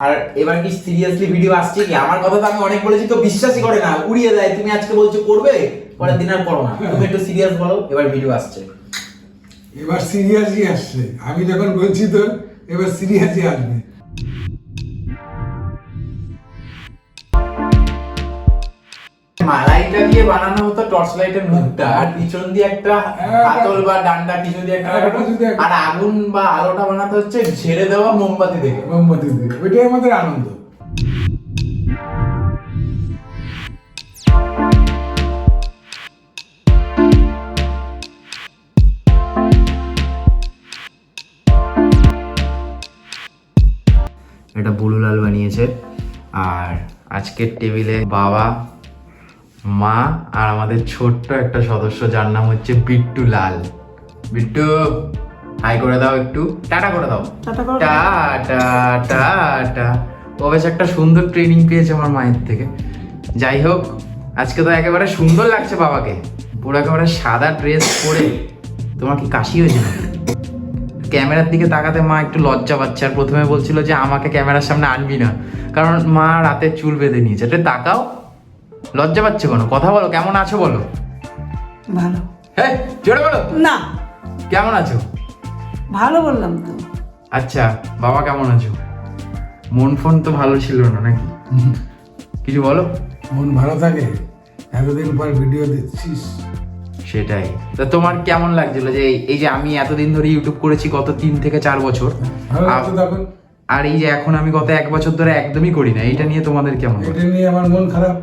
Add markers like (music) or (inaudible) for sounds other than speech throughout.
আর এবার কি seriously video আসছে কি? আমার কথা তো আমি অনেক বলেছি তো বিশ্বাসই করে না। উড়িয়ে দেয় তুমি আজকে বলছো করবে পরের দিন আর করো না। তুমি একটু সিরিয়াস বলো এবার ভিডিও আসছে। এবার সিরিয়াসই আসছে। আমি যখন বলছি তো এবার সিরিয়াসই আসবে। মালাইটা দিয়ে বানানো হতো টর্চ লাইটের মুখটা আর পিছন দিয়ে একটা হাতল বা ডান্ডা কিছু দিয়ে একটা হ্যাঁ, কিছু দিয়ে একটা- আর আগুন বা আলোটা বানাতে হচ্ছে ঝেড়ে দেওয়া মোমবাতি থেকে মোমবাতি দিয়ে ওইটাই আমাদের আনন্দ। এটা বুলুলাল বানিয়েছে। আর আজকের টেবিলে বাবা মা আর আমাদের ছোট্ট একটা সদস্য যার নাম হচ্ছে বিট্টু লাল। বিট্টু হাই করে দাও একটু। টাটা করে দাও। টাটা। টাটা ও বেশ একটা সুন্দর ট্রেনিং পেয়েছে আমার মায়ের থেকে। যাই হোক আজকে তো একেবারে সুন্দর লাগছে বাবাকে। পুরো একেবারে সাদা ড্রেস পরে। তোমার কি কাশি হয়েছে নাকি? ক্যামেরার দিকে তাকাতে মা একটু লজ্জা পাচ্ছে। আর প্রথমে বলছিল যে আমাকে ক্যামেরার সামনে আনবি না। কারণ মা রাতে চুল বেঁধে নিয়েছে। এটা তাকাও। লজ্জা পাচ্ছে কোনো? কথা বলো কেমন আছো বলো। ভালো। হ্যাঁ জোরে বলো। না। কেমন আছো? ভালো বললাম তো। আচ্ছা বাবা কেমন আছো? মন ফোন তো ভালো ছিল না নাকি? কিছু বলো। মন ভালো থাকে এতদিন পর ভিডিও দিচ্ছিস সেটাই। তা তোমার কেমন লাগছিল যে এই- যে আমি এতদিন ধরে ইউটিউব করেছি গত তিন থেকে চার বছর আর এই যে এখন আমি গত এক বছর ধরে একদমই করি না এটা নিয়ে তোমাদের কেমন এটা নিয়ে আমার মন খারাপ।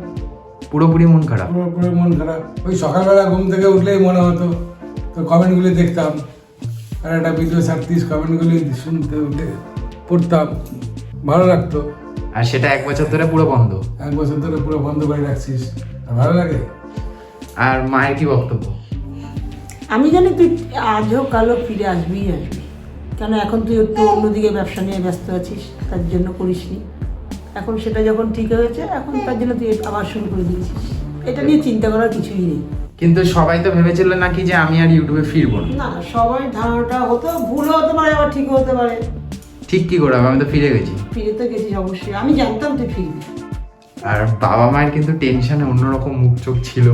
পুরোপুরি মন খারাপ। পুরো পুরো মন খারাপ। ওই সকালবেলা ঘুম থেকে উঠলেই মনে হতো তো কমেন্টগুলি দেখতাম। আর একটা ভিডিও ছাড়তিস কমেন্টগুলি শুনতে উঠে পড়তাম। ভালো লাগতো। আর সেটা এক বছর ধরে পুরো বন্ধ। এক বছর ধরে পুরো বন্ধ করে রাখছিস। ভালো লাগে। আর মায়ের কি বক্তব্য? আমি জানি তুই আজও কালো ফিরে আসবি আসবি। কেন এখন তুই একটু অন্যদিকে ব্যবসা নিয়ে ব্যস্ত আছিস তার জন্য করিসনি। এখন সেটা যখন ঠিক হয়েছে এখন তার জন্য তুই আবার শুরু করে দিয়েছিস এটা নিয়ে চিন্তা করার কিছুই নেই। কিন্তু সবাই তো ভেবেছিল নাকি যে আমি আর ইউটিউবে ফিরবো না? সবাই ধারণাটা হতো ভুল হতে পারে আবার ঠিক হতে পারে। ঠিক কি করে? আমি তো ফিরে গেছি। ফিরে তো গেছিস অবশ্যই। আমি জানতাম তুই ফিরবি। আর বাবা মায়ের কিন্তু টেনশনে অন্যরকম মুখ চোখ ছিল।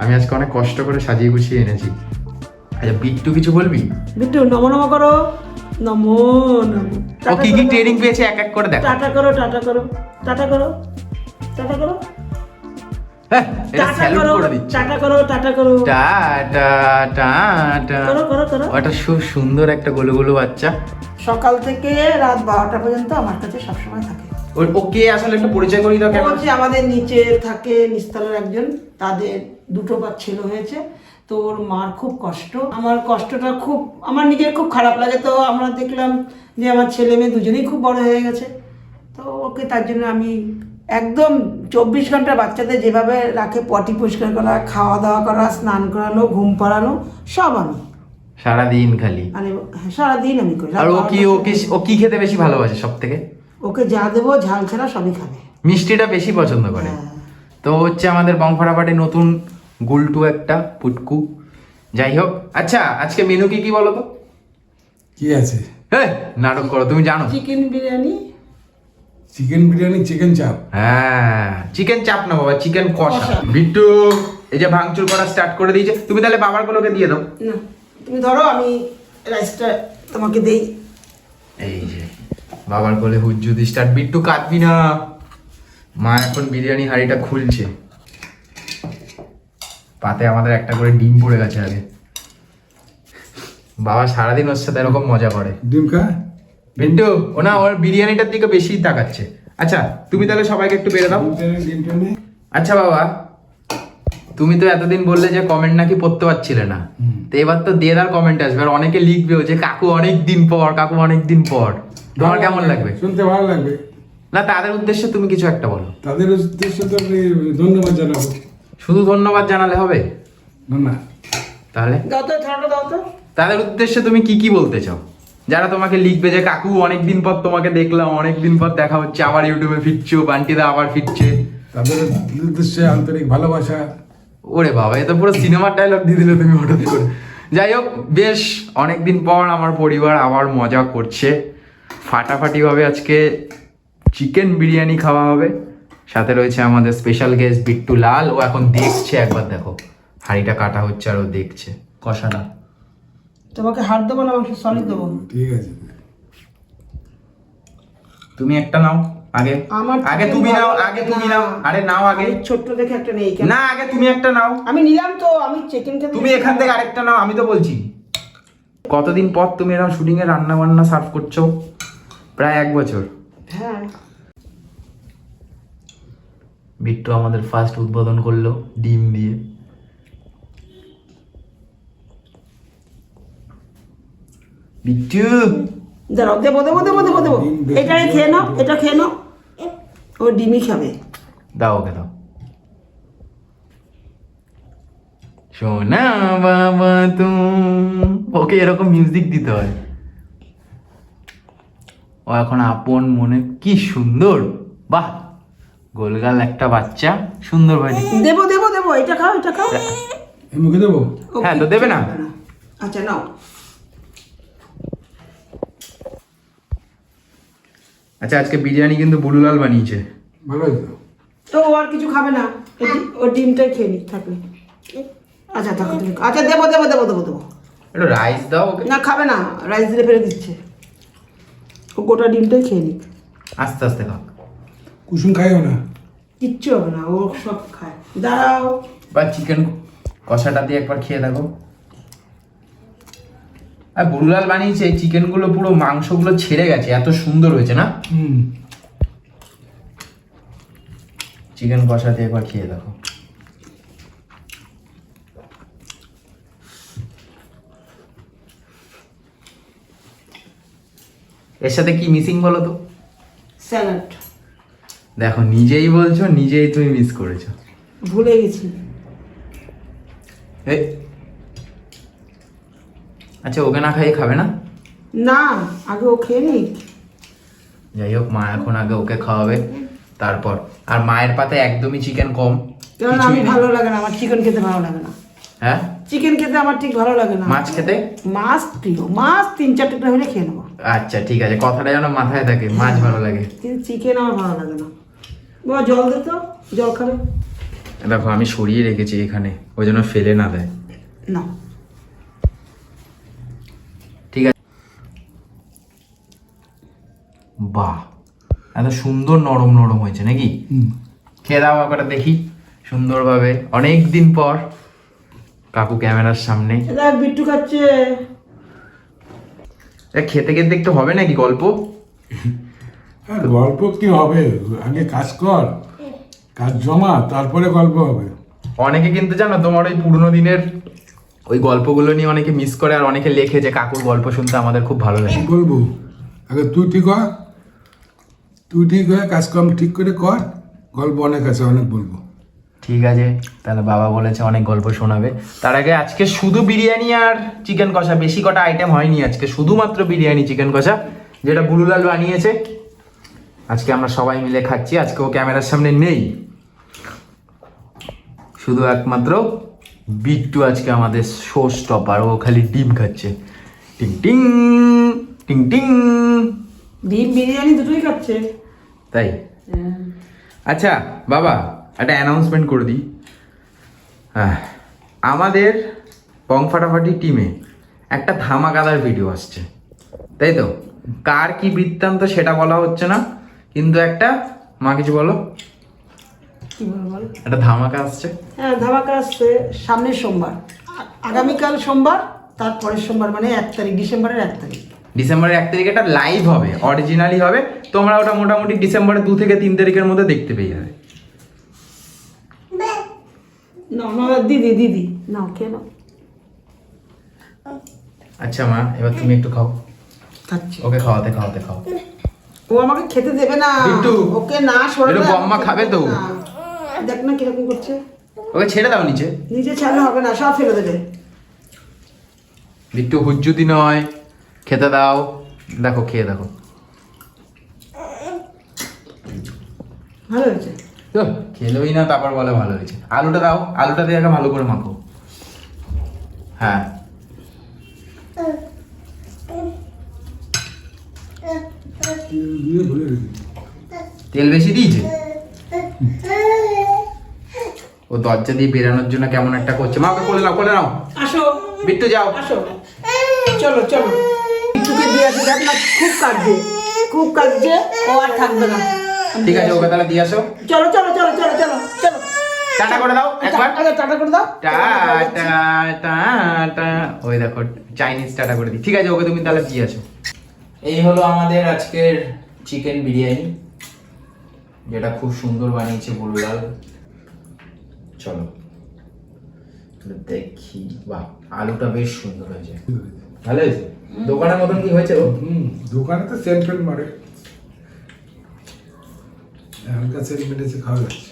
আমি আজকে অনেক কষ্ট করে সাজিয়ে গুছিয়ে এনেছি। আচ্ছা বিট্টু কিছু বলবি? বিট্টু নমো নমো করো। নমো নমো ও কি কি ট্রেনিং পেয়েছে? এক এক করে দেখো টাটা করো টাটা করো। টাটা করো। টাটা করো। হ্যাঁ, সুন্দর একটা গোলু গোলু বাচ্চা। সকাল থেকে রাত বারোটা পর্যন্ত আমার কাছে সবসময় থাকে। ওর- ও কে আসলে একটু পরিচয় করি দাও ও আমাদের নিচে থাকে নিস্তলের একজন। তাদের দুটো বা ছেলে হয়েছে। তো ওর মার খুব কষ্ট। আমার কষ্টটা খুব আমার নিজের খুব খারাপ লাগে। তো আমরা দেখলাম যে আমার ছেলে মেয়ে দুজনেই খুব বড় হয়ে গেছে। তো ওকে তার জন্য আমি একদম চব্বিশ ঘণ্টা বাচ্চাদের যেভাবে রাখে পটি পরিষ্কার করা খাওয়া দাওয়া করা স্নান করানো ঘুম পাড়ানো সব আমি। সারাদিন খালি? মানে হ্যাঁ, সারাদিন আমি করি। আর ও কি ও কি ও কি খেতে বেশি ভালোবাসে সব থেকে ওকে যা দেবো ঝাল ছাড়া সবই খাবে। মিষ্টিটা বেশি পছন্দ করে। হ্যাঁ। তো হচ্ছে আমাদের বংফাড়াপাটে নতুন গুলটু একটা পুটকু। যাই হোক আচ্ছা আজকে মেনু কি কি বলো তো কি আছে? হ্যাঁ নাটক করো তুমি জানো? Chicken biryani chicken biryani chicken chaap হ্যাঁ চিকেন চাপ না বাবা চিকেন কষা। বিট্টু এই যে ভাঙচুর করা স্টার্ট করে দিয়েছে তুমি তাহলে বাবার গুলোকে দিয়ে দাও। না তুমি ধরো আমি রাইসটা তোমাকে দেই। এই যে বাবার কোলে হুজ্জুদি স্টার্ট বিট্টু কাঁদবি না। মা এখন বিরিয়ানি হাঁড়িটা খুলছে। পাতে আমাদের একটা করে ডিম পড়ে গেছে আগে। বাবা সারাদিন ওর সাথে এরকম মজা করে। ডিম খা বিট্টু ও না ওর বিরিয়ানিটার দিকে বেশি তাকাচ্ছে। আচ্ছা তুমি তাহলে সবাইকে একটু বেরো দাও। আচ্ছা বাবা তুমি তো এতদিন বললে যে কমেন্ট নাকি পড়তে পারছিলে না। তো এবার তো দেদার কমেন্ট আসবে। আর অনেকে লিখবেও যে কাকু অনেক দিন পর কাকু অনেক দিন পর। তোমার কেমন লাগবে? শুনতে ভালো লাগবে। না তাদের উদ্দেশ্যে তুমি কিছু একটা বলো। তাদের উদ্দেশ্যে তো ধন্যবাদ জানাব। শুধু ধন্যবাদ জানালে হবে? না। তাহলে? দাও তো ঠান্ডা দাও তো। তাদের উদ্দেশ্যে তুমি কি কি বলতে চাও? যারা তোমাকে লিখবে যে কাকু অনেকদিন পর তোমাকে দেখলাম অনেকদিন পর দেখা হচ্ছে আবার ইউটিউবে ফিরছো বান্টিদা আবার ফিরছে। তাদের উদ্দেশ্যে আন্তরিক ভালোবাসা। ওরে বাবা এ তো পুরো সিনেমার ডায়লগ দিয়ে দিলে তুমি হঠাৎ করে। যাই হোক বেশ অনেকদিন পর আমার পরিবার আবার মজা করছে। ফাটাফাটি ভাবে আজকে চিকেন বিরিয়ানি খাওয়া হবে। সাথে রয়েছে আমাদের স্পেশাল গেস্ট বিট্টু লাল। ও এখন দেখছে একবার দেখো হাঁড়িটা কাটা হচ্ছে আর ও দেখছে। কষাটা তোমাকে হাত দেবো না আমাকে সলিড দেবো? ঠিক আছে। তুমি একটা নাও আগে। আমার আগে তুমি নাও আগে তুমি নাও। আরে নাও আগে। ছোট্ট দেখে একটা নেই কেন? না আগে তুমি একটা নাও। আমি নিলাম তো আমি চিকেন খেতে তুমি এখান থেকে আরেকটা নাও আমি তো বলছি। কতদিন পর তুমি এরকম শুটিং এ রান্না বান্না সার্ভ করছ? প্রায় এক বছর। হ্যাঁ। বিট্টু আমাদের ফার্স্ট উদ্বোধন করল ডিম দিয়ে। বিট্টু! দাঁড়াও দেবো দেবো দেবো দেবো দেবো। বেশি খেয়ে নাও এটা খেয়ে নাও। ও ডিমই খাবে। দাও ওকে দাও। সোনা বাবা তুম। ওকে এরকম মিউজিক দিতে হয়। ও এখন আপন মনে কি সুন্দর। বাহ! গোলগাল একটা বাচ্চা সুন্দর বাড়ি দেবো দেবো দেবো এটা খাও এটা খাও। মুখে দেবো? হ্যাঁ, তো দেবে না? আচ্ছা নাও। আচ্ছা আজকে বিরিয়ানি কিন্তু বুলুলাল বানিয়েছে। ভালো তো? ও আর কিছু খাবে না। ও ডিমটাই খেয়ে নিক থাকলে। আচ্ছা থাকো তুমি আচ্ছা দেবো দেবো দেবো দেবো দেবো। একটু রাইস দাও ওকে। না খাবে না। রাইস দিলে ফেলে দিচ্ছে। ও গোটা ডিমটাই খেয়ে নিক। আস্তে আস্তে খাও। কুসুম খাইও না? কিচ্ছু হবে না ও সব খায়। দাঁড়াও। বা চিকেন কষাটা দিয়ে একবার খেয়ে দেখো। আর বুলুলাল বানিয়েছে এই চিকেনগুলো পুরো মাংসগুলো ছেড়ে গেছে এত সুন্দর হয়েছে না? হুম। চিকেন কষা দিয়ে একবার খেয়ে দেখো। এর সাথে কি মিসিং বলো তো? স্যালাড দেখো নিজেই বলছো নিজেই তুমি মিস করেছ। ভুলে গেছি। আচ্ছা ওকে না খাইয়ে খাবে না? না আগে ও খেয়ে নিক। যাই হোক মা এখন আগে ওকে খাওয়াবে তারপর। আর মায়ের পাতে একদমই চিকেন কম। কারণ আমি ভালো লাগে না আমার চিকেন খেতে ভালো লাগে না। হ্যাঁ? চিকেন খেতে আমার ঠিক ভালো লাগে না। মাছ খেতে? মাছ প্রিয় মাছ তিন চার টুকরা হলে খেয়ে নেব। আচ্ছা ঠিক আছে কথাটা যেন মাথায় থাকে মাছ ভালো লাগে। কিন্তু চিকেন আমার ভালো লাগে না। বাবা জল দে তো জল খাবে। দেখো আমি সরিয়ে রেখেছি এখানে ওই জন্য ফেলে না দেয়। না। ঠিক আছে। বাহ এত সুন্দর নরম নরম হয়েছে নাকি? খেয়ে দাও একবার দেখি সুন্দরভাবে। অনেক দিন পর কাকু ক্যামেরার সামনে। বিট্টু খাচ্ছে। খেতে খেতে একটু হবে নাকি গল্প? আর গল্প কি হবে? আগে কাজ কর কাজ জমা তারপরে গল্প হবে। অনেকে কিন্তু জানো তোমার ওই পুরনো দিনের ওই গল্পগুলো নিয়ে অনেকে মিস করে আর অনেকে লেখে যে কাকুর গল্প শুনতে আমাদের খুব ভালো লাগে। বলব? আগে তুই ঠিক হ। তুই ঠিক হয়ে কাজকর্ম ঠিক করে কর গল্প অনেক আছে অনেক বলব। ঠিক আছে তাহলে বাবা বলেছে অনেক গল্প শোনাবে। তার আগে আজকে শুধু বিরিয়ানি আর চিকেন কষা বেশি কটা আইটেম হয়নি আজকে শুধুমাত্র বিরিয়ানি চিকেন কষা যেটা বুলুলাল বানিয়েছে। আজকে আমরা সবাই মিলে খাচ্ছি আজকে ও ক্যামেরার সামনে নেই। শুধু একমাত্র বিট্টু আজকে আমাদের শো স্টপার ও খালি ডিম খাচ্ছে। টিং টিং টিং টিং। ডিম বিরিয়ানি দুটোই খাচ্ছে। তাই? আচ্ছা বাবা একটা অ্যানাউন্সমেন্ট করে দিই। আমাদের পং ফাটাফাটি টিমে একটা ধামাকাদার ভিডিও আসছে। তাই তো? কার কি বৃত্তান্ত সেটা বলা হচ্ছে না? কিন্তু একটা মা কিছু বলো। কি বলব বল। একটা ধামাকা আসছে। হ্যাঁ ধামাকা আসছে সামনের সোমবার। আগামীকাল সোমবার তারপরের সোমবার মানে এক তারিখ ডিসেম্বরের এক তারিখ। ডিসেম্বরের এক তারিখে একটা লাইভ হবে অরিজিনালি হবে। তোমরা ওটা মোটামুটি ডিসেম্বরের দু থেকে তিন তারিখের মধ্যে দেখতে পেয়ে যাবে। না না দিদি দিদি। খেয়ে নাও আচ্ছা মা এবার তুমি একটু খাও। ওকে খাওয়াতে খাওয়াতে খাও ও আমাকে খেতে দেবে না। বিট্টু, ওকে না সরে দাও, বম্মা খাবে তো? দেখ না কীরকম করছে। ওকে ছেড়ে দাও নিচে। নিজে ছাড়লে হবে না সব ফেলে দেবে। একটু হুজ্জুতি নয়। খেতে দাও। দেখো খেয়ে দেখো। ভালো হয়েছে? তো খেলোই না তারপর বলে ভালো হয়েছে। আলুটা দাও আলুটা দিয়ে আগে ভালো করে মাখো। হ্যাঁ দিয়ে ভুলে রেখেছি তেল বেশি দিয়েছে? ও দরজা দিয়ে বেরানোর জন্য কেমন একটা করছে। মা ওকে কোলে নাও কোলে নাও। আসো। বিট্টু যাও। আসো। চলো চলো। বিট্টুকে দিয়ে আসো দেখ না খুব কাঁদছে। খুব কাঁদছে ও আর থাকবে না। ঠিক আছে ওকে তাহলে দিয়ে আসো। চলো চলো চলো চলো চলো চলো। টাটা করে দাও একবার। আচ্ছা টাটা করে দাও। টাটা টাটা ওই দেখো চাইনিজ টাটা করে দিই। ঠিক আছে ওকে তুমি তাহলে দিয়ে আসো। এই হলো আমাদের আজকের চিকেন বিরিয়ানি যেটা খুব সুন্দর বানিয়েছে বুললাল চলো দেখি বাহ আলুটা বেশ সুন্দর হয়েছে। ভালো হয়েছে? দোকানের মতন কি হয়েছে ও? দোকানে তো সেন্ট ফেন্ট মারে। হালকা সেন্ট মেটেছে খাওয়া যাচ্ছে।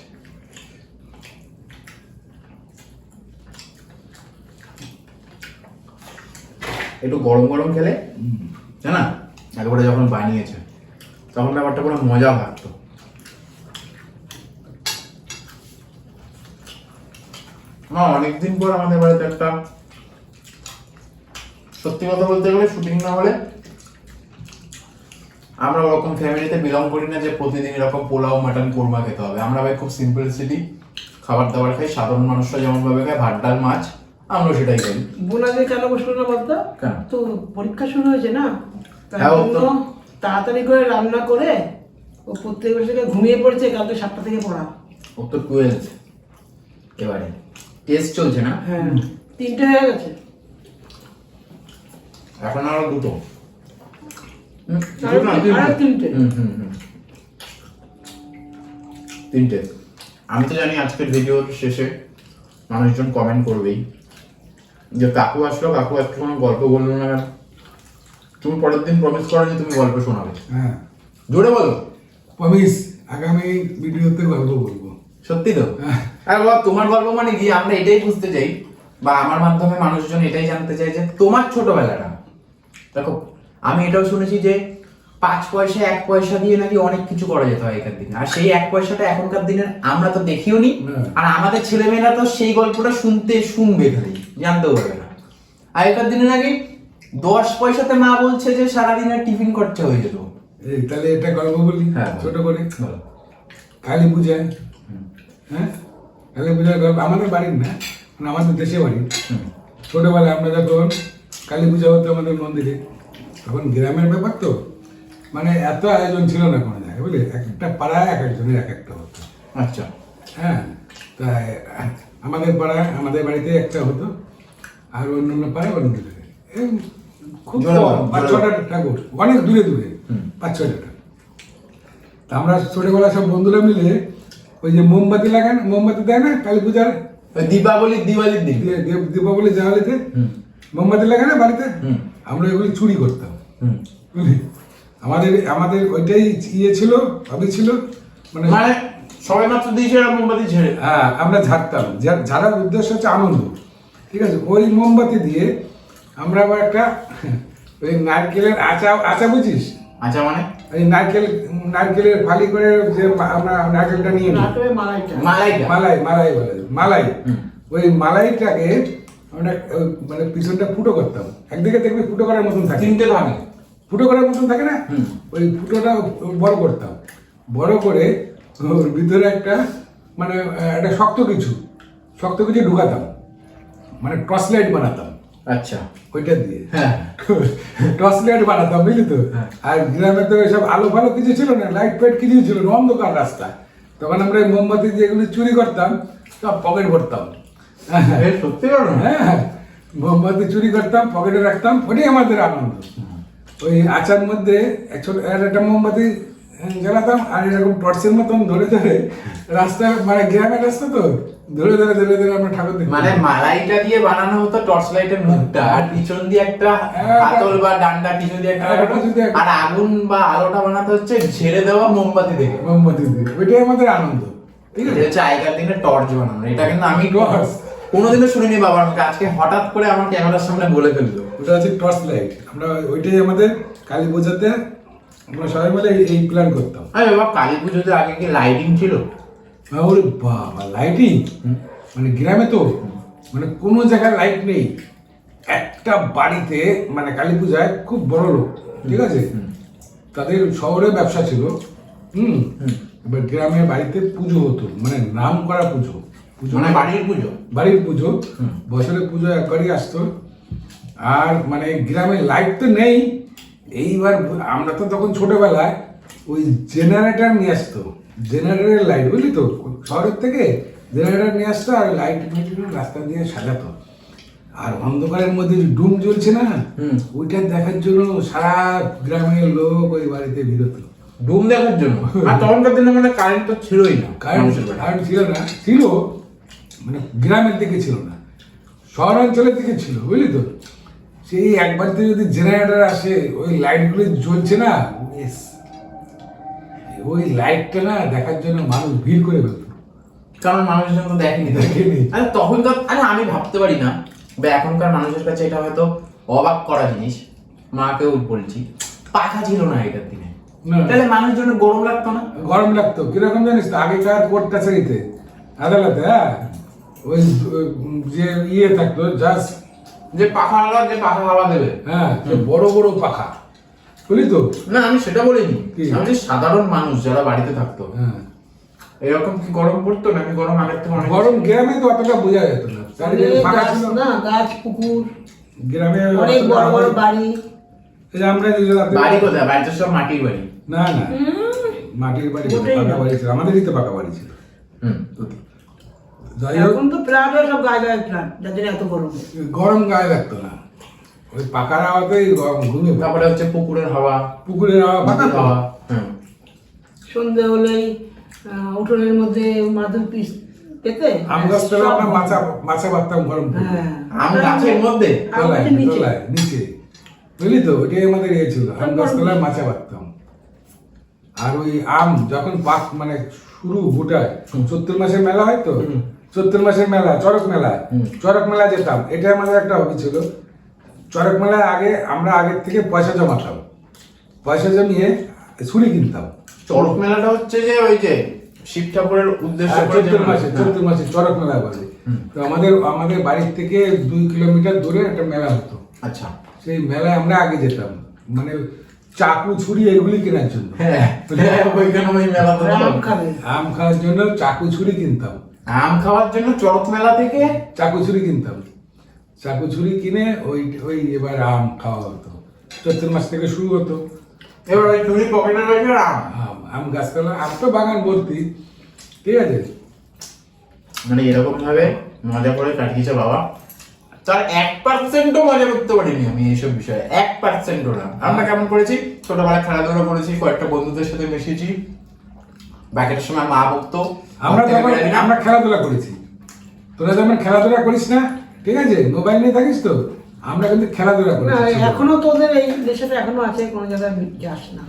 একটু গরম গরম খেলে? জানা? একবারে যখন বানিয়েছে তখন ব্যাপারটা পুরো মজা ভাবতো। না অনেকদিন পর আমাদের বাড়িতে একটা সত্যি কথা বলতে গেলে শুটিং না হলে আমরা ওরকম ফ্যামিলিতে বিলং করি না যে প্রতিদিন এরকম পোলাও মাটন কোরমা খেতে হবে। আমরা ভাই খুব সিম্পলিসিটি খাবার দাবার খাই সাধারণ মানুষরা যেমন ভাবে খায় ভাত ডাল মাছ আমরা সেটাই খাই। বোনাজে কেন বসল না কেন? তো পরীক্ষা শুরু হয়েছে না? তার হ্যাঁ, ও জন্য তাড়াতাড়ি করে রান্না করে ও প্রত্যেক বছর ঘুমিয়ে পড়ছে কালকে সাতটা থেকে পড়া। ও তো টুয়েলভ এবারে টেস্ট চলছে না? হ্যাঁ তিনটে হয়ে গেছে। এখন আরও দুটো। তিনটে। হুম, হুম, হুম। তিনটে। আমি তো জানি আজকের ভিডিওর শেষে মানুষজন কমেন্ট করবেই। যে কাকু আসলো কাকু আজকে কোনো গল্প বলল না? তুমি পরের দিন প্রমিস করো যে তুমি গল্প শোনাবে। হ্যাঁ। জোরে বলো। প্রমিস আগামী ভিডিওতে গল্প বলব। সত্যি তো? হ্যাঁ। আর বাবা তোমার গল্প মানে কি? আমরা এটাই বুঝতে চাই বা আমার মাধ্যমে মানুষজন এটাই জানতে চাই যে তোমার ছোটবেলাটা। দেখো আমি এটাও শুনেছি যে পাঁচ পয়সা এক পয়সা দিয়ে নাকি অনেক কিছু করা যেত আগেকার দিনে। আর সেই এক পয়সাটা এখনকার দিনের আমরা তো দেখিও নি। আর আমাদের ছেলেমেয়েরা তো সেই গল্পটা শুনতে শুনবে খালি জানতেও পারবে না। আগেকার দিনে নাকি দশ পয়সাতে মা বলছে যে সারাদিনের টিফিন খরচা হয়ে যেত। এই তাহলে এটা গল্প বলি হ্যাঁ। ছোট করে। কালী পূজায় হ্যাঁ? কালী পূজার গল্প আমাদের বাড়ির না মানে আমাদের দেশে বাড়ি। ছোটবেলায় আমরা যখন কালী পূজা হতো আমাদের মন্দিরে তখন গ্রামের ব্যাপার তো মানে এত আয়োজন ছিল না কোনো জায়গায় বুঝলি? এক একটা পাড়ায় এক একজনের এক একটা হতো। আচ্ছা। হ্যাঁ তাই আমাদের পাড়ায় আমাদের বাড়িতে একটা হতো আর অন্য অন্য পাড়ায় অন্য এই খুব পাঁচ ছটা ঠাকুর অনেক দূরে দূরে পাঁচ ছটা ঠাকুর। তা আমরা ছোটবেলা সব বন্ধুরা মিলে ওই যে মোমবাতি লাগান মোমবাতি দেয় না কালী পূজার? দীপাবলি দিওয়ালির দিন। দীপাবলি জানালিতে মোমবাতি লাগে না বাড়িতে? আমরা এগুলি চুরি করতাম। বুঝলি? আমাদের আমাদের ওইটাই ইয়ে ছিল ছিল মানে মানে সবাই মাত্র দিয়েছে মোমবাতি ঝেড়ে। হ্যাঁ আমরা ঝাড়তাম। ঝাড়ার উদ্দেশ্য হচ্ছে আনন্দ। ঠিক আছে? ওই মোমবাতি দিয়ে আমরা আবার একটা ওই নারকেলের আচা আচা বুঝিস? আচ্ছা মানে? ওই নারকেল নারকেলের ফালি করে যে আমরা নারকেলটা নিয়ে নিই। মালাইটা। মালাইটা? মালাই মালাই বলে মালাই। ওই মালাইটাকে আমরা মানে পিছনটা ফুটো করতাম। একদিকে দেখবি ফুটো করার মতন থাকে। তিনটে ভাগে। ফুটো করার মতন থাকে না? ওই ফুটোটা বড় করতাম। বড় করে ওর ভিতরে একটা মানে একটা শক্ত কিছু শক্ত কিছু ঢুকাতাম। মানে টর্চ লাইট বানাতাম। আচ্ছা। ওইটা দিয়ে? হ্যাঁ। (laughs) টর্চ লাইট বানাতাম বুঝলি তো? হ্যাঁ। আর গ্রামে তো এসব আলো ফালো কিছু ছিল না লাইট ফাইট কিছু ছিল না অন্ধকার রাস্তা। তখন আমরা এই মোমবাতি যেগুলো চুরি করতাম সব পকেট ভরতাম। সত্যি হ্যাঁ। মোমবাতি চুরি করতাম পকেটে রাখতাম ওটাই আমাদের আনন্দ। ওই আচার মধ্যে এক একটা মোমবাতি জ্বালাতাম আর এরকম টর্চের মতন ধরে ধরে রাস্তা মানে গ্রামের রাস্তা তো ধরে ধরে ধরে ধরে আমরা ঠাকুর দেখি মানে মালাইটা দিয়ে বানানো হতো টর্চ লাইটের মুখটা আর পিছন দিয়ে একটা হ্যাঁ, হাতল বা ডান্ডা কিছু দিয়ে একটা হ্যাঁ, দিয়ে একটা- আর আগুন বা আলোটা বানাতে হচ্ছে ঝেড়ে দেওয়া মোমবাতি থেকে মোমবাতি দিয়ে। ওইটাই আমাদের আনন্দ। ঠিক আছে? হচ্ছে আগেকার দিনে টর্চ বানানো। এটা কিন্তু আমি Torch। কোনোদিনও শুনিনি বাবার মুখে আজকে হঠাৎ করে আমার ক্যামেরার সামনে বলে ফেলল। ওটা হচ্ছে টর্চ লাইট আমরা ওইটাই আমাদের কালী পূজাতে আমরা সবাই মিলে এই- প্ল্যান করতাম। আরে বাবা কালী পুজোতে আগে কি লাইটিং ছিল? ওরে বাবা লাইটিং মানে গ্রামে তো মানে কোনো জায়গায় লাইট নেই। একটা বাড়িতে মানে কালী পূজায় খুব বড় লোক ঠিক আছে? তাদের শহরে ব্যবসা ছিল। হুম। এবার গ্রামে বাড়িতে পুজো হতো মানে নাম করা পুজো। পুজো মানে বাড়ির পুজো? বাড়ির পুজো। বছরে পুজো একবারই আসতো। আর মানে গ্রামে লাইট তো নেই এইবার আমরা তো তখন ছোটবেলায় ওই জেনারেটর নিয়ে আসতো। জেনারেটরের লাইট বুঝলি তো? শহরের থেকে জেনারেটর নিয়ে আসতো আর লাইট রাস্তা দিয়ে সাজাতো। আর অন্ধকারের মধ্যে যে ডুম জ্বলছে না। ওইটা দেখার জন্য সারা গ্রামের লোক ওই বাড়িতে ভিড়ত ডুম দেখার জন্য? আর তখনকার দিনে মানে কারেন্ট তো ছিলই না কারেন্ট। কারেন্ট ছিল না ছিল মানে গ্রামের দিকে ছিল না শহর অঞ্চলের দিকে ছিল বুঝলি তো? সেই একবারতে যদি জেনারেটর আসে ওই লাইটগুলো জ্বলছে না ইস, ওই লাইটটা না দেখার জন্য মানুষ ভিড় করে ফেলতো। কারণ মানুষজন তো দেখেনি। দেখেনি। আরে তখনকার আরে আমি ভাবতে পারি না। বা এখনকার মানুষের কাছে এটা হয়তো অবাক করা জিনিস। মাকেও বলছি পাখা ছিল না এটার দিনে। তাহলে মানুষজনের গরম লাগতো না? গরম লাগতো। কীরকম জানিস তো? আগেকার কোর্ট কাছারিতে আদালতে হ্যাঁ? ওই যে ইয়ে থাকতো জাস্ট যে পাখা আলাদা যে পাখা হাওয়া দেবে। হ্যাঁ বড় বড় পাখা। বুঝলি তো? না আমি সেটা বলিনি? আমি সাধারণ মানুষ যারা বাড়িতে থাকতো। হ্যাঁ। এরকম কি গরম পড়তো নাকি গরম আগের থেকে অনেক গরম গ্রামে তো অতটা বোঝা যেত না। গাছ না গাছ পুকুর। গ্রামে অনেক বড় বড় বাড়ি আমরা বাড়ি কোথায়? বাড়িতে সব মাটির বাড়ি। না না। মাটির বাড়ি পাকা বাড়ি ছিল। আমাদেরই তো পাকা বাড়ি ছিল। হুম। যাই হোক। এখন তো ফ্ল্যাট সব গায়ে গায়ে যার জন্য এত গরম। গরম গায়ে লাগতো না। ওই পাকার হাওয়াতেই ঘুমিয়ে তারপরে হচ্ছে পুকুরের হাওয়া। পুকুরের হাওয়া পাকা তো হাওয়া সন্ধে হলেই উঠোনের মধ্যে মাদুর পিস পেতে আম গাছতলা আমরা মাছা মাছা বাঁধতাম গরম পুকুরে। হ্যাঁ। আম গাছের মধ্যে? তলায় নিচে। বুঝলি তো? ওইটাই আমাদের ইয়ে ছিল। আম গাছতলায়। মাছা বাঁধতাম আর ওই আম যখন পাক মানে শুরু গোটায় চৈত্র মাসের মেলা হয় তো। চৈত্র মাসের মেলা চরক মেলা। চড়ক মেলা যেতাম এটা আমাদের একটা হবি ছিল। চড়ক মেলায় আগে আমরা আগের থেকে পয়সা জমাতাম। পয়সা জমিয়ে ছুরি কিনতাম। চরক মেলাটা হচ্ছে যে ওই যে শিব ঠাকুরের উদ্দেশ্য আর করে যে চৈত্র মাসে চৈত্র মাসে চড়ক মেলা বলে তো আমাদের আমাদের বাড়ির থেকে দুই কিলোমিটার দূরে একটা মেলা হতো। আচ্ছা। সেই মেলায় আমরা আগে যেতাম। মানে চাকু ছুরি এগুলি কেনার জন্য। হ্যাঁ হ্যাঁ, ওইখানে ওই মেলা আম আম খাওয়ার জন্য চাকু ছুরি কিনতাম। আম খাওয়ার জন্য চড়ক মেলা থেকে চাকু ছুরি কিনতাম চাকু ছুরি কিনে ওই ওই এবার আম খাওয়া হতো। চৈত্র মাস থেকে শুরু হতো। এবার ওই চুরি পকেটে রয়েছে আম। আম আম গাছতলা আম তো বাগান ভর্তি। ঠিক আছে? মানে এরকম ভাবে মজা করে কাটিয়েছে বাবা। তার এক পার্সেন্টও মজা করতে পারিনি আমি এইসব বিষয়ে। এক পার্সেন্টও না। আমরা কেমন করেছি? ছোটবেলায় খেলাধুলা করেছি কয়েকটা বন্ধুদের সাথে মিশেছি। ব্যাকের সময় মা বকতো। আমরা তখন আমরা খেলাধুলা করেছি। তোরা যেমন খেলাধুলা করিস না ঠিক আছে? মোবাইল নিয়ে থাকিস তো? আমরা কিন্তু খেলাধুলা না করেছি এখনও তোদের এই দেশে এখনও আছে কোনো জায়গায় যাস না।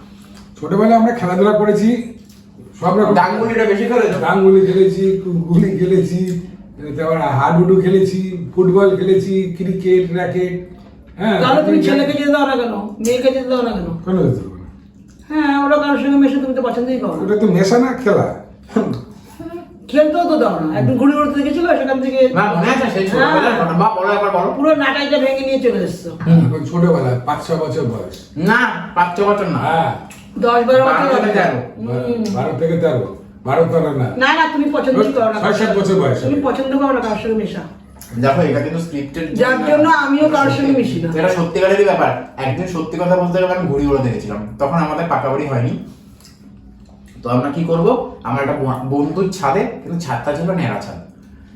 ছোটবেলায় আমরা খেলাধুলা করেছি সব রকম ডাঙ্গুলিটা বেশি খেলেছো? ডাঙ্গুলি খেলেছি গুলি খেলেছি তারপর হাডুডু খেলেছি ফুটবল খেলেছি ক্রিকেট র্যাকেট হ্যাঁ তাহলে তুমি ছেলেকে যেতে দাও না কেন? মেয়েকে যেতে দাও না কেন? কোনো হ্যাঁ ওরা কারোর সঙ্গে মেশে তুমি তো পছন্দই করো। ওটা তো মেশা না খেলা। খেলতেও তো দাও না। একদিন ঘুরে ঘুরতে গেছিল সেখান থেকে বলো পুরো নাটাইটা ভেঙে নিয়ে চলে এসছো। পাঁচ ছ বছর বয়স। না পাঁচ ছ বছর না। হ্যাঁ। দশ বারো বছর তেরো। বারো থেকে তেরো। বারো তেরো না। না না তুমি পছন্দই করো না। ছয় সাত বছর বয়স তুমি পছন্দ করো না কারোর সঙ্গে মেশা। দেখো এটা কিন্তু স্ক্রিপ্টেড যার জন্য আমিও কারোর সঙ্গে মিশি না। এটা সত্যিকারেরই ব্যাপার। একদিন সত্যি কথা বলতে গেলে আমি ঘুড়ি ওড়ে দেখেছিলাম তখন আমাদের পাকা বাড়ি হয়নি। তো আমরা কি করব? আমার একটা বন্ধুর ছাদে কিন্তু ছাদটা ছিল নেড়া ছাদ।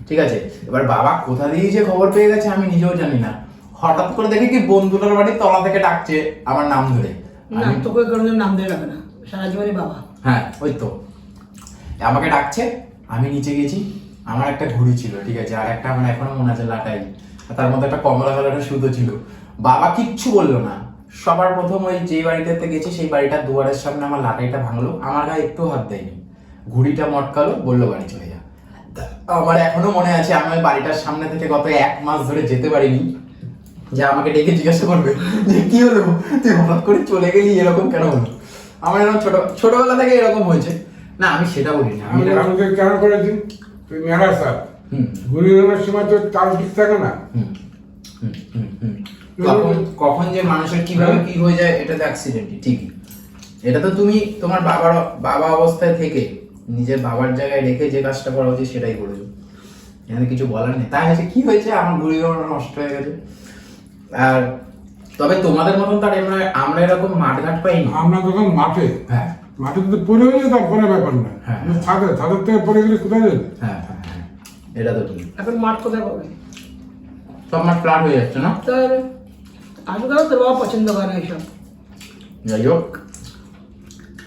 ঠিক আছে? এবার বাবা কোথা দিয়ে যে খবর পেয়ে গেছে আমি নিজেও জানি না। হঠাৎ করে দেখি কি বন্ধুটার বাড়ির তলা থেকে ডাকছে আমার নাম ধরে। আমি তোকে কোনোদিন নাম দিয়ে রাখবে না। সারা বাবা। হ্যাঁ ওই তো। আমাকে ডাকছে আমি নিচে গেছি। আমার একটা ঘুড়ি ছিল ঠিক আছে? আর একটা আমার এখনও মনে আছে লাটাই। তার মধ্যে একটা কমলা কালারের সুতো ছিল। বাবা কিচ্ছু বলল না। সবার প্রথম ওই যে বাড়িটাতে গেছি সেই বাড়িটার দুয়ারের সামনে আমার লাটাইটা ভাঙলো। আমার গায়ে একটু হাত দেয়নি। ঘুড়িটা মটকালো বলল বাড়ি চলে যা। আমার এখনও মনে আছে আমি ওই বাড়িটার সামনে থেকে গত এক মাস ধরে যেতে পারিনি। যে আমাকে ডেকে জিজ্ঞাসা করবে যে কি হলো? তুই হঠাৎ করে চলে গেলি? এরকম কেন হলো? আমার এরকম ছোট ছোটবেলা থেকে এরকম হয়েছে। না আমি সেটা বলিনি। আমি আমি আমাকে কেন করেছি? তুই মেলা স্যার ঘুরি সময় তো তাল ঠিক থাকে না? হুম, হুম, হুম। কখন কখন যে মানুষের কীভাবে হ্যাঁ। কি হয়ে যায় এটা তো অ্যাক্সিডেন্টই ঠিকই। এটা তো তুমি তোমার বাবার বাবা অবস্থায় থেকে নিজের বাবার জায়গায় রেখে যে কাজটা করা উচিত সেটাই করেছ। এখানে কিছু বলার নেই। তাই হয়েছে কি হয়েছে? আমার ওড়ানো নষ্ট হয়ে গেছে। আর তবে তোমাদের মতন তার আমরা আমরা এরকম মাঠ মাঠঘাট পাইনি। আমরা তখন মাঠে হ্যাঁ। মাঠে যদি পড়ে গেলে তার কোনো ব্যাপার না। হ্যাঁ। কিন্তু ছাদে ছাদের থেকে পড়ে গেলে কোথায় যাবে? হ্যাঁ হ্যাঁ হ্যাঁ। এটা তো ঠিক। এখন মাঠ কোথায় পাবে? সব মাঠ ফ্ল্যাট হয়ে যাচ্ছে না? তাহলে আসলে তোর বাবা পছন্দ করে না এইসব যাই হোক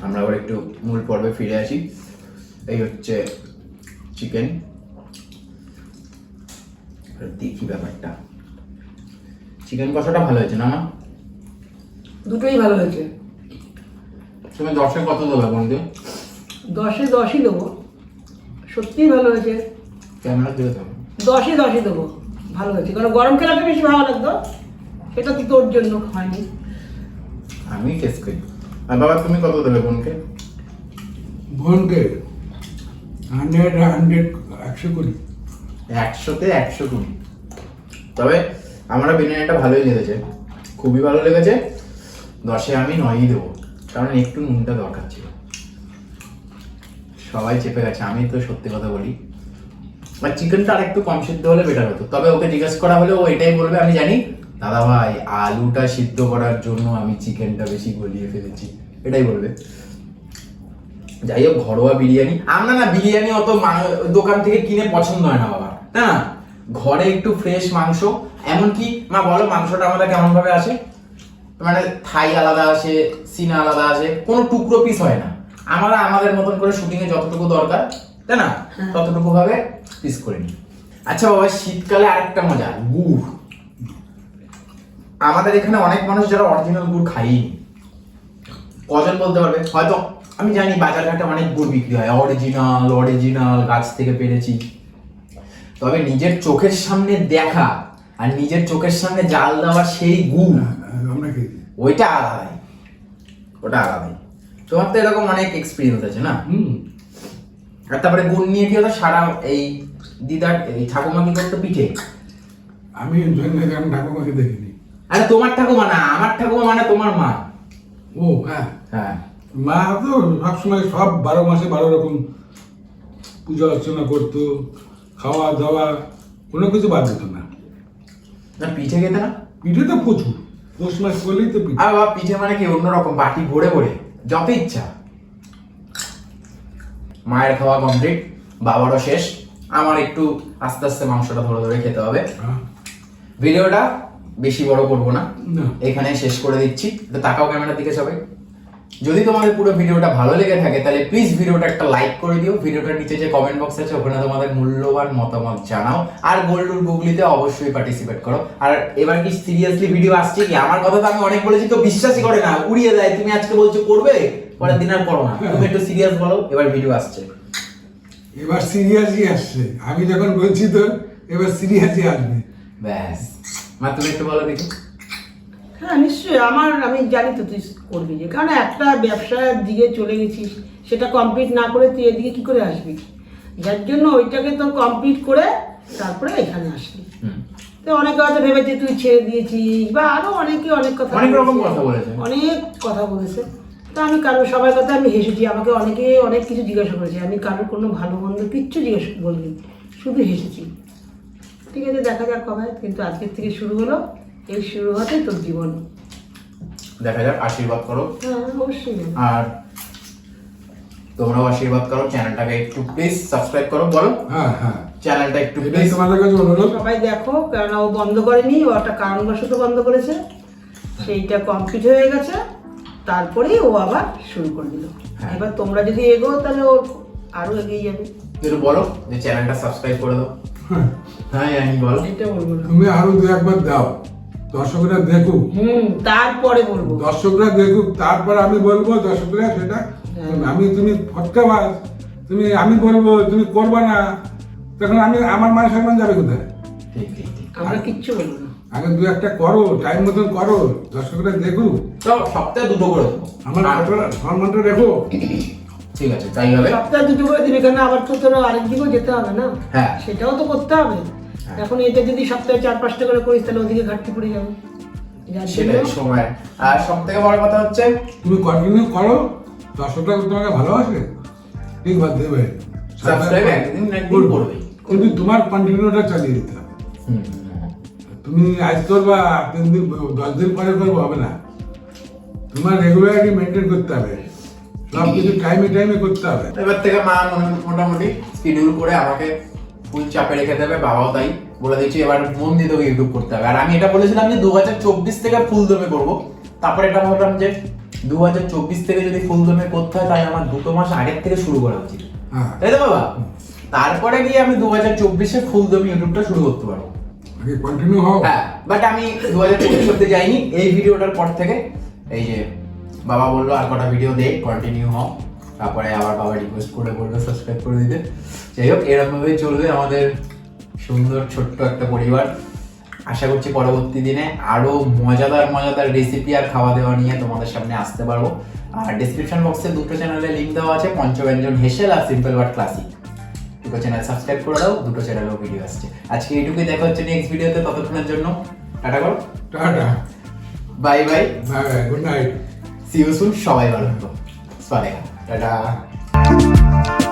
আমরা আবার একটু মূল পর্বে ফিরে আসি। এই হচ্ছে চিকেন দেখি ব্যাপারটা। চিকেন কষাটা ভালো হয়েছে না মা? দুটোই ভালো হয়েছে। তুমি দশে কত দেবে বন্ধু দশে দশই দেবো। সত্যিই ভালো হয়েছে। ক্যামেরা দিকে থাকো। দশে দশই দেবো। ভালো হয়েছে। কারণ গরম খেলাটা বেশি ভালো লাগতো। সেটা তো তোর জন্য হয়নি আমি টেস্ট করি। আর বাবা তুমি কত দেবে বোনকে? বোনকে হান্ড্রেড হান্ড্রেড একশো করি একশোতে একশো কুড়ি। তবে আমরা বিরিয়ানিটা ভালোই লেগেছে। খুবই ভালো লেগেছে। দশে আমি নয়ই দেবো। কারণ একটু নুনটা দরকার ছিল। সবাই চেপে গেছে। আমি তো সত্যি কথা বলি। আর চিকেনটা আর একটু কম সিদ্ধ হলে বেটার হতো। তবে ওকে জিজ্ঞেস করা হলে ও এটাই বলবে আমি জানি। দাদা ভাই আলুটা সিদ্ধ করার জন্য আমি চিকেনটা বেশি গলিয়ে ফেলেছি। এটাই বলবে। যাই হোক ঘরোয়া বিরিয়ানি। আমরা না বিরিয়ানি অত দোকান থেকে কিনে পছন্দ হয় না বাবা। তাই না? ঘরে একটু ফ্রেশ মাংস। এমনকি মা বলো মাংসটা আমাদের কেমন ভাবে আসে? মানে থাই আলাদা আসে সিনা আলাদা আসে কোনো টুকরো পিস হয় না। আমরা আমাদের মতন করে শুটিং এ যতটুকু দরকার তাই না? ততটুকু ভাবে পিস করে নিই। আচ্ছা বাবা শীতকালে আরেকটা মজা গুড়। আমাদের এখানে অনেক মানুষ যারা অরিজিনাল গুড় খাইনি কজন বলতে পারবে? হয়তো আমি জানি বাজারঘাটে অনেক গুড় বিক্রি হয়। অরিজিনাল অরিজিনাল গাছ থেকে পেরেছি। তবে নিজের চোখের সামনে দেখা আর নিজের চোখের সামনে জাল দেওয়া সেই গুণ ওইটা আলাদাই। ওটা আলাদাই। তোমার তো এরকম অনেক এক্সপিরিয়েন্স আছে না? হুম। আর তারপরে গুণ নিয়ে কি হতো সারা এই দিদার এই ঠাকুমা কি করতো পিঠে? আমি ঠাকুমাকে দেখিনি। আরে তোমার ঠাকুমা না আমার ঠাকুমা মানে তোমার মা। ও হ্যাঁ। হ্যাঁ। মা তো সবসময় সব বারো মাসে বারো রকম পূজা অর্চনা করতো খাওয়া দাওয়া কোনো কিছু বাদ দিত না। না পিঠে খেতে না? পিঠে তো প্রচুর। পৌষ মাস করলেই তো পিঠে। আর বাবা পিঠে মানে কি অন্যরকম বাটি ভরে ভরে যত ইচ্ছা। মায়ের খাওয়া কমপ্লিট বাবারও শেষ। আমার একটু আস্তে আস্তে মাংসটা ধরে ধরে খেতে হবে। হ্যাঁ। ভিডিওটা বেশি বড় করব না। এখানে শেষ করে দিচ্ছি। তাকাও ক্যামেরার দিকে সবাই। যদি তোমাদের পুরো ভিডিওটা ভালো লেগে থাকে তাহলে প্লিজ ভিডিওটা একটা লাইক করে দিও। ভিডিওটার নিচে যে কমেন্ট বক্স আছে ওখানে তোমাদের মূল্যবান মতামত জানাও। আর গোল্ডুর গুগলিতে অবশ্যই পার্টিসিপেট করো। আর এবার কি সিরিয়াসলি ভিডিও আসছে কি? আমার কথা তো আমি অনেক বলেছি তো বিশ্বাসই করে না। উড়িয়ে দেয় তুমি আজকে বলছো করবে? পরের দিন আর করো না। তুমি একটু সিরিয়াস বলো এবার ভিডিও আসছে। এবার সিরিয়াসই আসছে। আমি যখন বলছি তো এবার সিরিয়াসই আসবে। ব্যাস। মা তুমি একটু বলো দেখি। হ্যাঁ নিশ্চয়ই। আমার আমি জানি তো তুই করবি যে। কারণ একটা ব্যবসার দিকে চলে গেছিস সেটা কমপ্লিট না করে তুই এদিকে কি করে আসবি? যার জন্য ওইটাকে তো কমপ্লিট করে তারপরে এখানে আসবি। তো অনেকে হয়তো ভেবেছে তুই ছেড়ে দিয়েছিস বা আরও অনেকে অনেক কথা অনেক রকম কথা বলেছে। অনেক কথা বলেছে। তা আমি কারোর সবার কথা আমি হেসেছি। আমাকে অনেকে অনেক কিছু জিজ্ঞাসা করেছে। আমি কারোর কোনো ভালো মন্দ কিচ্ছু জিজ্ঞাসা বলিনি। শুধু হেসেছি। ঠিক আছে দেখা যাক কবে কিন্তু আজকের থেকে শুরু হলো। এই শুরু হতে তোর জীবন। দেখা যাক আশীর্বাদ করো। হ্যাঁ অবশ্যই। আর তোমরাও আশীর্বাদ করো চ্যানেলটাকে একটু প্লিজ সাবস্ক্রাইব করো বলো। হ্যাঁ হ্যাঁ। চ্যানেলটা একটু প্লিজ তোমাদের কাছে অনুরোধ। সবাই দেখো কারণ ও বন্ধ করেনি ও একটা কারণবশত বন্ধ করেছে। সেইটা কমপ্লিট হয়ে গেছে তারপরেই ও আবার শুরু করে দিল। এবার তোমরা যদি এগো তাহলে ও আরও এগিয়ে যাবে। বলো যে চ্যানেলটা সাবস্ক্রাইব করে দাও। হ্যাঁ, হ্যাঁ জানি বলো। এটা বলব না। তুমি আরও দু একবার দাও। দর্শকরা দেখুক। হুম তারপরে বলব। দর্শকরা দেখুক তারপর আমি বলব দর্শকরা সেটা। হ্যাঁ। আমি তুমি ফটকাবাজ তুমি আমি বলব তুমি করবে না। তখন আমি আমার মান সম্মান যাবে কোথায়? ঠিক ঠিক ঠিক। আমরা কিচ্ছু বলব না। আগে দু একটা করো টাইম মতন করো দর্শকরা দেখুক। তো সপ্তাহে দুটো করে দেবো। আমার আর- কথাটা সম্মানটা রেখো। ঠিক আছে তাই হবে। সপ্তাহে দুটো করে দিবি কেন আবার তো তোর আরেক দিকেও যেতে হবে না। হ্যাঁ। সেটাও তো করতে হবে। এখন এটা যদি সপ্তাহে চার পাঁচটা করে করিস তাহলে ওদিকে ঘাটতি পড়ে যাবে। সেটাই সময়। আর সব থেকে বড় কথা হচ্ছে তুমি কন্টিনিউ করো দর্শকরা তোমাকে ভালোবাসে ঠিকভাবে দেবে Subscribe একদিন একদিন করবেই। কিন্তু তোমার কন্টিনিউটা চালিয়ে দিতে হবে। তুমি আজ করবা তিন দিন দশ দিন পরে করব হবে না। তোমার রেগুলারিটি মেনটেন করতে হবে। সব কিছু টাইমে টাইমে করতে হবে। এবার থেকে মা মোটামুটি শিডিউল করে আমাকে ফুল চাপে রেখে দেবে বাবাও তাই বলে দিচ্ছি এবার মন দিয়ে তোকে ইউটিউব করতে হবে। আর আমি এটা বলেছিলাম যে দু হাজার চব্বিশ থেকে ফুল দমে করব। তারপরে এটা ভাবলাম যে দু হাজার চব্বিশ থেকে যদি ফুল দমে করতে হয় তাই আমার দুটো মাস আগের থেকে শুরু করা উচিত। হ্যাঁ। তাই তো বাবা? তারপরে গিয়ে আমি দু হাজার চব্বিশে ফুল দমে ইউটিউবটা শুরু করতে পারব। কন্টিনিউ হও। হ্যাঁ বাট আমি দু হাজার চব্বিশ করতে যাইনি। এই ভিডিওটার পর থেকে এই যে বাবা বলল আর কটা ভিডিও দেখ কন্টিনিউ হও। তারপরে আবার বাবা রিকোয়েস্ট করে বলল সাবস্ক্রাইব করে দিতে। যাই হোক এরকমভাবেই চলবে আমাদের সুন্দর ছোট্ট একটা পরিবার। আশা করছি পরবর্তী দিনে আরও মজাদার মজাদার রেসিপি আর খাওয়া দাওয়া নিয়ে তোমাদের সামনে আসতে পারব। আর ডিসক্রিপশন বক্সে দুটো চ্যানেলে লিঙ্ক দেওয়া আছে পঞ্চব্যঞ্জন হেসেল আর সিম্পল বাট ক্লাসিক দুটো চ্যানেল সাবস্ক্রাইব করে দাও দুটো চ্যানেলেও ভিডিও আসছে। আজকে এইটুকুই দেখা হচ্ছে নেক্সট ভিডিওতে ততক্ষণের জন্য টাটা করো। Tata. Bye bye bye bye good night see you soon সবাই ভালো থাকো। সবাই টাটা